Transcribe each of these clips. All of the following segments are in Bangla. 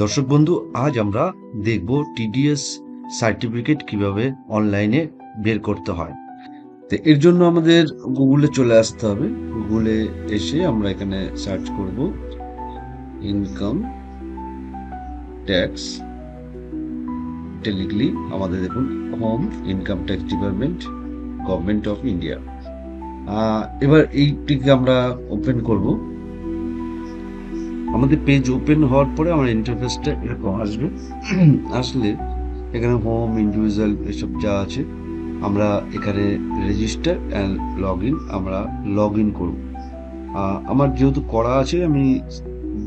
দর্শক বন্ধু, আজ আমরা দেখব টিডিএস সার্টিফিকেট কীভাবে অনলাইনে বের করতে হয়। তো এর জন্য আমাদের গুগলে চলে আসতে হবে। গুগলে এসে আমরা এখানে সার্চ করব ইনকাম ট্যাক্স। এটা লিখলি আমাদের দেখুন, home income tax department, government of India. এবার এইটিকে আমরা ওপেন করব। আমাদের পেজ ওপেন হওয়ার পরে আমার ইন্টারফেসটা এরকম আসবে। আসলে এখানে হোম ইন্ডিভিজুয়াল এসব যা আছে, আমরা এখানে রেজিস্টার অ্যান্ড লগ ইন আমরা লগ ইন করব আমার যেহেতু করা আছে, আমি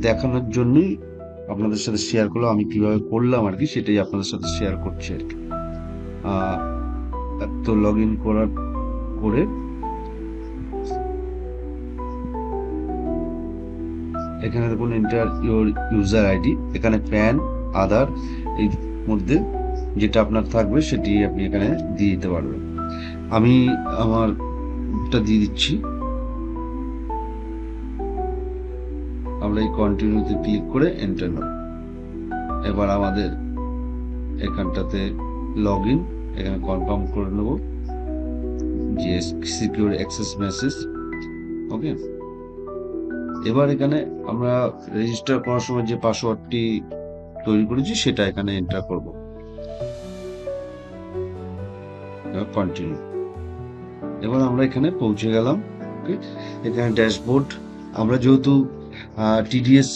দেখানোর জন্যই আপনাদের সাথে শেয়ার করলাম, আমি কীভাবে করলাম আর কি, সেটাই আপনাদের সাথে শেয়ার করছি আর কি। তো লগ ইন করার করে এখানে দেখুন এন্টার ইউর ইউজার আইডি এখানে প্যান আধার এই মধ্যে যেটা আপনার থাকবে সেটি আপনি এখানে দিয়ে দিতে পারবেন। আমি আমারটা দিয়ে দিচ্ছি। আমরা এই কন্টিনিউতে ক্লিক করে এন্টার নেব। এবার আমাদের এখানটাতে লগ ইন এখানে কনফার্ম করে নেব। যে সিকিউর অ্যাক্সেস মেসেজ ওকে এবার এখানে আমরা রেজিস্টার করার সময় যে পাসওয়ার্ডটি তৈরি করেছি, সেটা এখানে এন্টার করব। কন্টিনিউ এবার আমরা এখানে পৌঁছে গেলাম এখানে ড্যাশবোর্ড আমরা যেহেতু টিডিএস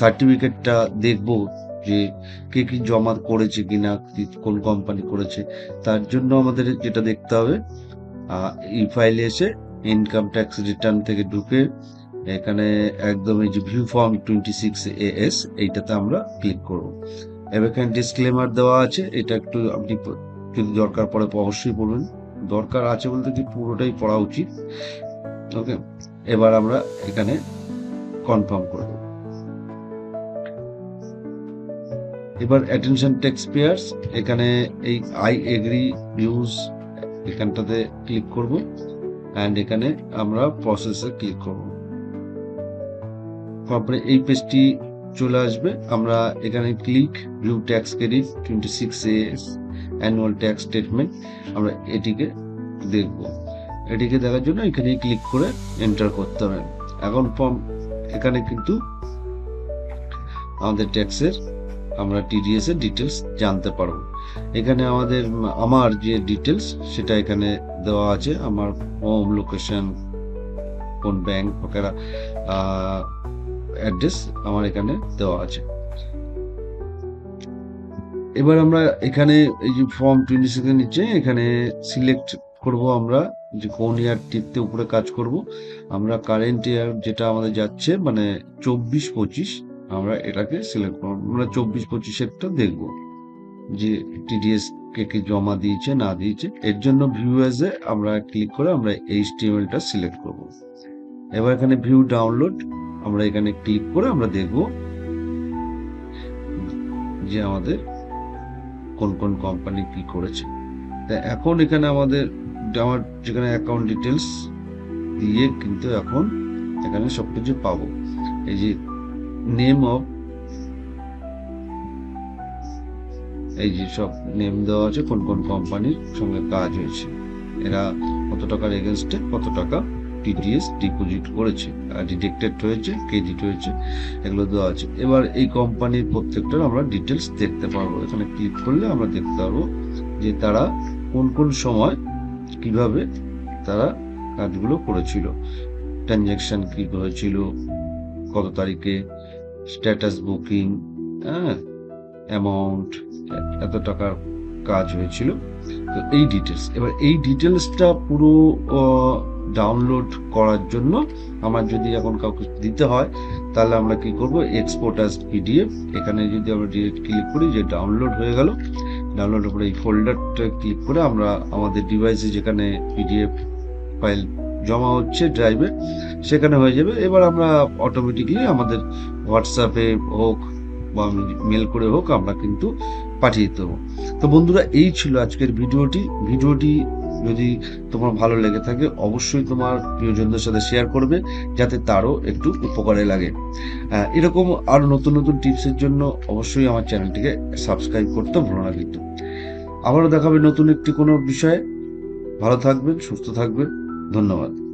সার্টিফিকেটটা দেখব যে কে কি জমা করেছে কিনা কোন কোম্পানি করেছে, তার জন্য আমাদের যেটা দেখতে হবে এই ফাইলে এসে ইনকাম ট্যাক্স রিটার্ন থেকে ঢুকে এখানে একদম এই যে view form twenty six A S এইটাতে আমরা ক্লিক করব। এবার এখানে ডিসক্লেমার দেওয়া আছে, এটা একটু আপনি যদি দরকার পড়ে অবশ্যই পড়বেন দরকার আছে বলতে কি পুরোটাই পড়া উচিত। ওকে, এবার আমরা এখানে কনফার্ম করব এবার অ্যাটেনশন ট্যাক্স পেয়ার্স এখানে এই আই এগ্রি ভিউজ এখানটাতে ক্লিক করব। অ্যান্ড এখানে আমরা প্রসেসে ক্লিক করব। তারপরে এই পেজটি চলে আসবে। আমরা এখানে click view tax credit twenty six S annual tax statement আমরা এটিকে দেখব। এটিকে দেখার জন্য এখানে ক্লিক করে এন্টার করতে হবে। এখন ফর্ম এখানে কিন্তু আমাদের ট্যাক্সের আমরা টিডিএস এর ডিটেলস জানতে পারব। এখানে আমাদের, আমার যে ডিটেলস সেটা এখানে দেওয়া আছে। আমার হোম লোকেশন কোন ব্যাংক বগেরা অ্যাড্রেস আমার এখানে দেওয়া আছে। এবার আমরা এখানে এই যে ফর্ম টোয়েন্টি সিক্স নিচে এখানে সিলেক্ট করব আমরা যে কোন ইয়ার টিপতে উপরে কাজ করব। আমরা কারেন্ট ইয়ার যেটা আমাদের যাচ্ছে মানে চব্বিশ পঁচিশ আমরা এটাকে সিলেক্ট করব। আমরা চব্বিশ পঁচিশেরটা দেখব যে টিডিএস কে কে জমা দিয়েছে, না দিয়েছে। এর জন্য ভিউ এ আমরা ক্লিক করে আমরা এইচটিএমএলটা সিলেক্ট করব। এবার এখানে ভিউ ডাউনলোড আমরা এখানে ক্লিক করে আমরা দেখব যে আমাদের কোন কোন কোম্পানি কি করেছে। তা এখন এখানে আমাদের আমার যেখানে অ্যাকাউন্ট ডিটেলস দিয়ে কিন্তু এখন এখানে সবকিছু পাবো। এই যে নেম অফ, এই যে সব নেম দেওয়া আছে, কোন কোন কোম্পানির সঙ্গে কাজ হয়েছে। এরা কত টাকার এগেনস্টে কত টাকা টিডিএস ডিপোজিট করেছে, আর ডিটেক্টেড হয়েছে ক্রেডিট হয়েছে, এগুলো দেওয়া আছে। এবার এই কোম্পানির প্রত্যেকটার আমরা ডিটেলস দেখতে পারব। এখানে ক্লিক করলে আমরা দেখতে পারব যে তারা কোন কোন সময় কীভাবে তারা কাজগুলো করেছিল। ট্রানজ্যাকশন কি হয়েছিল কত তারিখে? স্ট্যাটাস বুকিং হ্যাঁ? অ্যামাউন্ট এত টাকার কাজ হয়েছিল। তো এই ডিটেলস এবার এই ডিটেলসটা পুরো ডাউনলোড করার জন্য আমার যদি এখন কাউকে দিতে হয়, তাহলে আমরা কি করব? এক্সপোর্ট অ্যাজ পিডিএফ এখানে যদি আমরা ডিরেক্ট ক্লিক করি যে ডাউনলোড হয়ে গেল ডাউনলোড করে এই ফোল্ডারটা ক্লিক করে আমরা আমাদের ডিভাইসে যেখানে পিডিএফ ফাইল জমা হচ্ছে ড্রাইভে সেখানে হয়ে যাবে। এবার আমরা অটোমেটিকলি আমাদের হোয়াটসঅ্যাপে হোক বা মেল করে হোক আমরা কিন্তু পাঠিয়ে দেবো। তো বন্ধুরা, এই ছিল আজকের ভিডিওটি। ভিডিওটি যদি তোমার ভালো লেগে থাকে, অবশ্যই তোমার প্রিয়জনদের সাথে শেয়ার করবে, যাতে তারও একটু উপকারে লাগে। এরকম আরও নতুন নতুন টিপসের জন্য অবশ্যই আমার চ্যানেলটিকে সাবস্ক্রাইব করতে ভুলো না কিন্তু। আবারও দেখাবে নতুন একটি কোনো বিষয়ে। ভালো থাকবেন, সুস্থ থাকবেন। ধন্যবাদ।